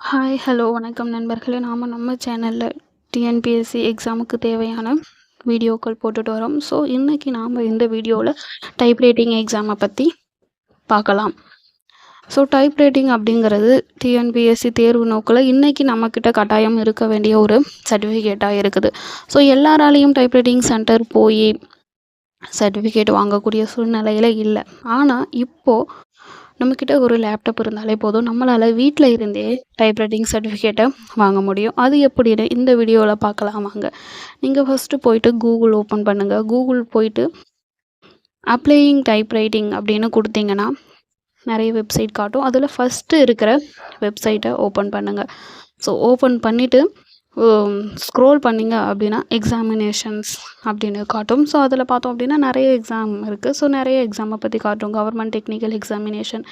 Hi hello வணக்கம் நண்பர்களே. நாம் நம்ம சேனலில் டிஎன்பிஎஸ்சி எக்ஸாமுக்கு தேவையான வீடியோக்கள் போட்டுட்டு வரோம். ஸோ இன்றைக்கி நாம் இந்த வீடியோவில் டைப் ரைட்டிங் எக்ஸாமை பற்றி பார்க்கலாம் ஸோ டைப் ரைட்டிங் அப்படிங்கிறது டிஎன்பிஎஸ்சி தேர்வு நோக்கில் இன்றைக்கி நம்மக்கிட்ட கட்டாயம் இருக்க வேண்டிய ஒரு சர்டிஃபிகேட்டாக இருக்குது. ஸோ எல்லாராலையும் டைப் ரைட்டிங் சென்டர் போய் சர்டிஃபிகேட் வாங்கக்கூடிய சூழ்நிலையில் இல்லை. ஆனால் இப்போது நம்மக்கிட்ட ஒரு லேப்டாப் இருந்தாலே போதும். நம்மளால் வீட்டில் இருந்தே டைப்ரைட்டிங் சர்டிஃபிகேட்டை வாங்க முடியும். அது எப்படின்னு இந்த வீடியோவில் பார்க்கலாம் வாங்க. நீங்கள் ஃபஸ்ட்டு போயிட்டு கூகுள் ஓப்பன் பண்ணுங்கள் கூகுள் போயிட்டு அப்ளையிங் டைப்ரைட்டிங் அப்படின்னு கொடுத்தீங்கன்னா நிறைய வெப்சைட் காட்டும். அதில் ஃபஸ்ட்டு இருக்கிற வெப்சைட்டை ஓப்பன் பண்ணுங்கள் ஸோ ஓப்பன் பண்ணிவிட்டு ஸ்க்ரோல் பண்ணிங்க அப்படின்னா எக்ஸாமினேஷன்ஸ் அப்படின்னு காட்டும். ஸோ அதில் பார்த்தோம் அப்படின்னா நிறைய எக்ஸாம் இருக்குது ஸோ நிறைய எக்ஸாமை பற்றி காட்டும். Government technical examination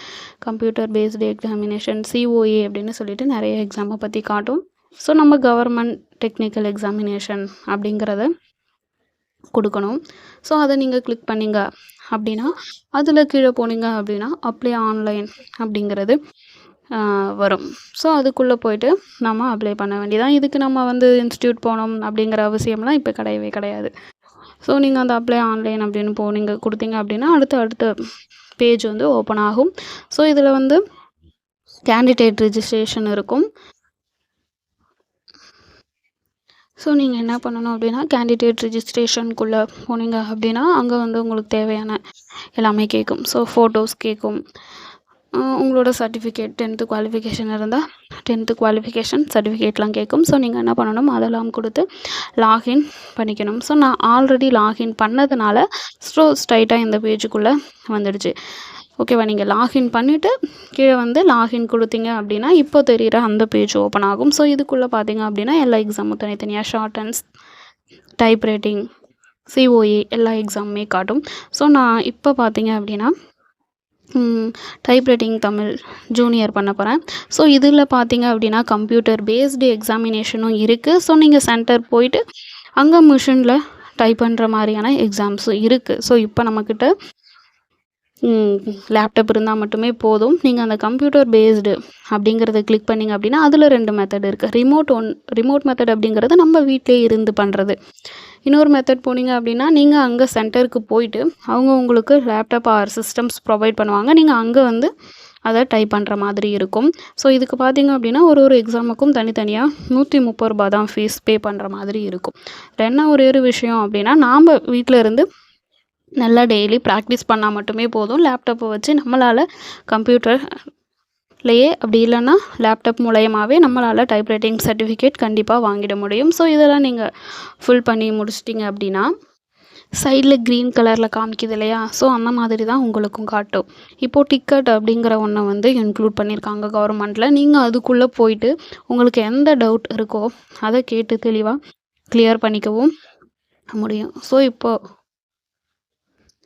computer based examination COA அப்படின்னு சொல்லிட்டு நிறைய எக்ஸாமை பற்றி காட்டும். ஸோ நம்ம கவர்மெண்ட் டெக்னிக்கல் எக்ஸாமினேஷன் அப்படிங்கிறத கொடுக்கணும். ஸோ அதை நீங்கள் கிளிக் பண்ணிங்க அப்படின்னா அதில் கீழே போனீங்க அப்படின்னா அப்ளை ஆன்லைன் அப்படிங்கிறது வரும். ஸோ அதுக்குள்ளே போய்ட்டு நம்ம அப்ளை பண்ண வேண்டியதான் இதுக்கு நம்ம வந்து இன்ஸ்டியூட் போனோம் அப்படிங்கிற அவசியம்லாம் இப்போ கிடையவே கிடையாது. ஸோ நீங்கள் அந்த அப்ளை ஆன்லைன் அப்படின்னு போனீங்க கொடுத்தீங்க அப்படின்னா அடுத்த அடுத்த பேஜ் வந்து ஓப்பன் ஆகும். ஸோ இதில் வந்து கேண்டிடேட் ரிஜிஸ்ட்ரேஷன் இருக்கும். ஸோ நீங்கள் என்ன பண்ணணும் அப்படின்னா கேண்டிடேட் ரிஜிஸ்ட்ரேஷனுக்குள்ளே போனீங்க அப்படின்னா அங்கே வந்து உங்களுக்கு தேவையான எல்லாமே கேட்கும். ஸோ ஃபோட்டோஸ் கேட்கும். உங்களோட சர்டிஃபிகேட் டென்த்து குவாலிஃபிகேஷன் இருந்தால் டென்த்து குவாலிஃபிகேஷன் சர்டிஃபிகேட்லாம் கேட்கும் ஸோ நீங்கள் என்ன பண்ணணும்? அதெல்லாம் கொடுத்து லாகின் பண்ணிக்கணும். ஸோ நான் ஆல்ரெடி லாகின் பண்ணதுனால ஸோ ஸ்ட்ரைட்டாக இந்த பேஜுக்குள்ளே வந்துடுச்சு. ஓகேவா நீங்கள் லாகின் பண்ணிவிட்டு கீழே வந்து லாகின் கொடுத்தீங்க அப்படின்னா இப்போ தெரிகிற அந்த பேஜ் ஓப்பன் ஆகும். ஸோ இதுக்குள்ளே பார்த்தீங்க அப்படின்னா எல்லா எக்ஸாமும் தனித்தனியாக shorthands type writing COA எல்லா எக்ஸாமுமே காட்டும். ஸோ நான் இப்போ பார்த்தீங்க அப்படின்னா டைப்ரைட்டிங் தமிழ் ஜூனியர் பண்ண போகிறேன் ஸோ இதில் பார்த்தீங்க அப்படின்னா கம்ப்யூட்டர் பேஸ்டு எக்ஸாமினேஷனும் இருக்குது ஸோ நீங்கள் சென்டர் போயிட்டு அங்கே மிஷினில் டைப் பண்ணுற மாதிரியான எக்ஸாம்ஸும் இருக்குது ஸோ இப்போ நம்மக்கிட்ட லேப்டாப் இருந்தால் மட்டுமே போதும். நீங்கள் அந்த கம்ப்யூட்டர் பேஸ்டு அப்படிங்கிறத கிளிக் பண்ணிங்க அப்படின்னா அதில் ரெண்டு மெத்தட் இருக்குது ரிமோட் ஒன் ரிமோட் மெத்தட் அப்படிங்கிறது நம்ம வீட்டிலே இருந்து பண்ணுறது இன்னொரு மெத்தட் போனீங்க அப்படின்னா நீங்கள் அங்கே சென்டருக்கு போயிட்டு அவங்க உங்களுக்கு லேப்டாப் ஆர் சிஸ்டம்ஸ் ப்ரொவைட் பண்ணுவாங்க. நீங்கள் அங்கே வந்து அதை டைப் பண்ணுற மாதிரி இருக்கும். ஸோ இதுக்கு பார்த்தீங்க அப்படின்னா ஒரு ஒரு எக்ஸாமுக்கும் தனித்தனியாக நூற்றி முப்பது ரூபா தான் ஃபீஸ் பே பண்ணுற மாதிரி இருக்கும். என்ன ஒரே ஒரு விஷயம் அப்படின்னா நாம் வீட்டில் இருந்து நல்லா டெய்லி ப்ராக்டிஸ் பண்ணால் மட்டுமே போதும். லேப்டாப்பை வச்சு நம்மளால் கம்ப்யூட்டர் லேயே அப்படி இல்லைன்னா லேப்டாப் மூலயமாவே நம்மளால் டைப்ரைட்டிங் சர்டிஃபிகேட் கண்டிப்பாக வாங்கிட முடியும். ஸோ இதெல்லாம் நீங்கள் ஃபுல் பண்ணி முடிச்சிட்டிங்க அப்படின்னா சைடில் க்ரீன் கலரில் காமிக்குது இல்லையா? ஸோ அந்த மாதிரி தான் உங்களுக்கும் காட்டும். இப்போது டிக்கெட் அப்படிங்கிற ஒன்றை வந்து இன்க்ளூட் பண்ணியிருக்காங்க கவர்மெண்ட்டில் நீங்கள் அதுக்குள்ளே போயிட்டு உங்களுக்கு எந்த டவுட் இருக்கோ அதை கேட்டு தெளிவாக கிளியர் பண்ணிக்கவும் முடியும். ஸோ இப்போது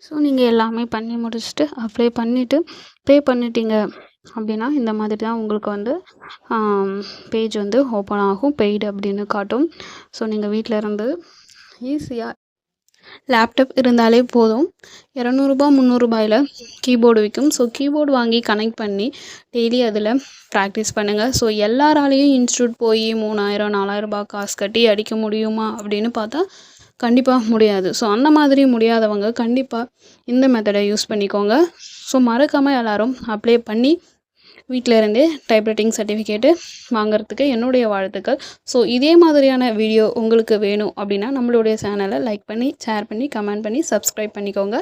ஸோ நீங்கள் எல்லாமே பண்ணி முடிச்சுட்டு அப்ளை பண்ணிவிட்டு பே பண்ணிட்டீங்க. அப்படின்னா இந்த மாதிரி தான் உங்களுக்கு வந்து பேஜ் வந்து ஓப்பன் ஆகும் பெய்டு அப்படின்னு காட்டும். ஸோ நீங்கள் வீட்டில் இருந்து ஈஸியாக லேப்டாப் இருந்தாலே போதும். இரநூறுபா முந்நூறுபாயில் கீபோர்டு விற்கும் ஸோ கீபோர்டு வாங்கி கனெக்ட் பண்ணி டெய்லி அதில் ப்ராக்டிஸ் பண்ணுங்கள் ஸோ எல்லாராலேயும் இன்ஸ்டியூட் போய் மூணாயிரம் நாலாயிரரூபா காசு கட்டி அடிக்க முடியுமா அப்படின்னு பார்த்தா கண்டிப்பாக முடியாது. ஸோ அந்த மாதிரி முடியாதவங்க கண்டிப்பாக இந்த மெத்தடை யூஸ் பண்ணிக்கோங்க. ஸோ மறக்காமல் எல்லோரும் அப்ளை பண்ணி வீட்டில் இருந்தே டைப்ரைட்டிங் சர்டிஃபிகேட்டு வாங்குறதுக்கு என்னுடைய வாழ்த்துக்கள். ஸோ இதே மாதிரியான வீடியோ உங்களுக்கு வேணும் அப்படின்னா நம்மளுடைய சேனலை லைக் பண்ணி ஷேர் பண்ணி கமெண்ட் பண்ணி சப்ஸ்கிரைப் பண்ணிக்கோங்க.